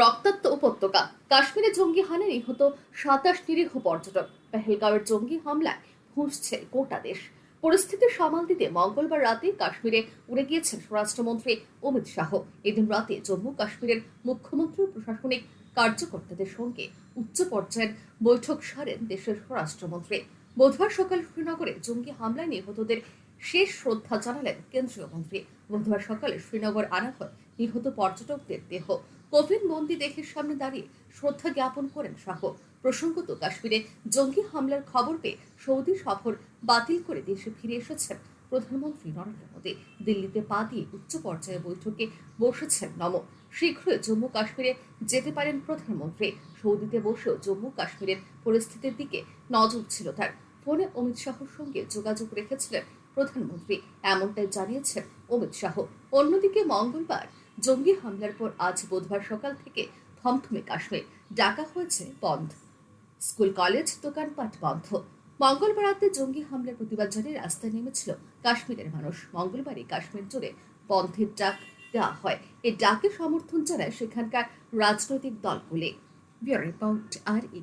রক্তাক্ত উপত্যকা। কাশ্মীরে জঙ্গি হানে নিহত সাতাশ নিরীহ পর্যটক। পেহেলগাঁওয়ের জঙ্গি হামলায় ফুঁসছে গোটা দেশ। পরিস্থিতি সামাল দিতে মঙ্গলবার রাতে কাশ্মীরে উড়ে গিয়েছেন স্বরাষ্ট্রমন্ত্রী অমিত শাহ। এদিন রাতে জম্মু কাশ্মীরের মুখ্যমন্ত্রী প্রশাসনিক কার্যকর্তাদের সঙ্গে উচ্চ পর্যায়ের বৈঠক সারেন দেশের স্বরাষ্ট্রমন্ত্রী। বুধবার সকাল শ্রীনগরে জঙ্গি হামলায় নিহতদের শেষ শ্রদ্ধা জানালেন কেন্দ্রীয় মন্ত্রী। বুধবার সকালে শ্রীনগর আনা হয় নিহত পর্যটকদের দেহ কোভিড বন্দি দেহের সামনে দাঁড়িয়ে শ্রদ্ধা জ্ঞাপন করেন শাহ। প্রসঙ্গত, কাশ্মীরে জঙ্গি হামলার খবর পেয়ে সৌদি সফর বাতিল করে দেশে ফিরে এসেছেন প্রধানমন্ত্রী নরেন্দ্র মোদী। দিল্লিতে পা দিয়ে উচ্চ পর্যায়ে বৈঠকে বসেছেন নম। শীঘ্রই জম্মু কাশ্মীরে যেতে পারেন প্রধানমন্ত্রী। সৌদিতে বসেও জম্মু কাশ্মীরের পরিস্থিতির দিকে নজর ছিল তার। ফোনে অমিত শাহর সঙ্গে যোগাযোগ রেখেছিলেন প্রধানমন্ত্রী। এমনটাই জানিয়েছেন অমিত শাহ। অন্যদিকে মঙ্গলবার জঙ্গি হামলার পর আজ বুধবার সকাল থেকে থমথমে কাশ্মীর। ডাকা হয়েছে বন্ধ। স্কুল, কলেজ দোকানপাট বন্ধ। মঙ্গলবার রাতে জঙ্গি হামলার প্রতিবাদ জানিয়ে রাস্তায় নেমেছিল কাশ্মীরের মানুষ। মঙ্গলবারই কাশ্মীর জুড়ে বন্ধের ডাক দেওয়া হয়। এই ডাকে সমর্থন জানায় সেখানকার রাজনৈতিক দলগুলি। ব্যুরো রিপোর্ট আর ই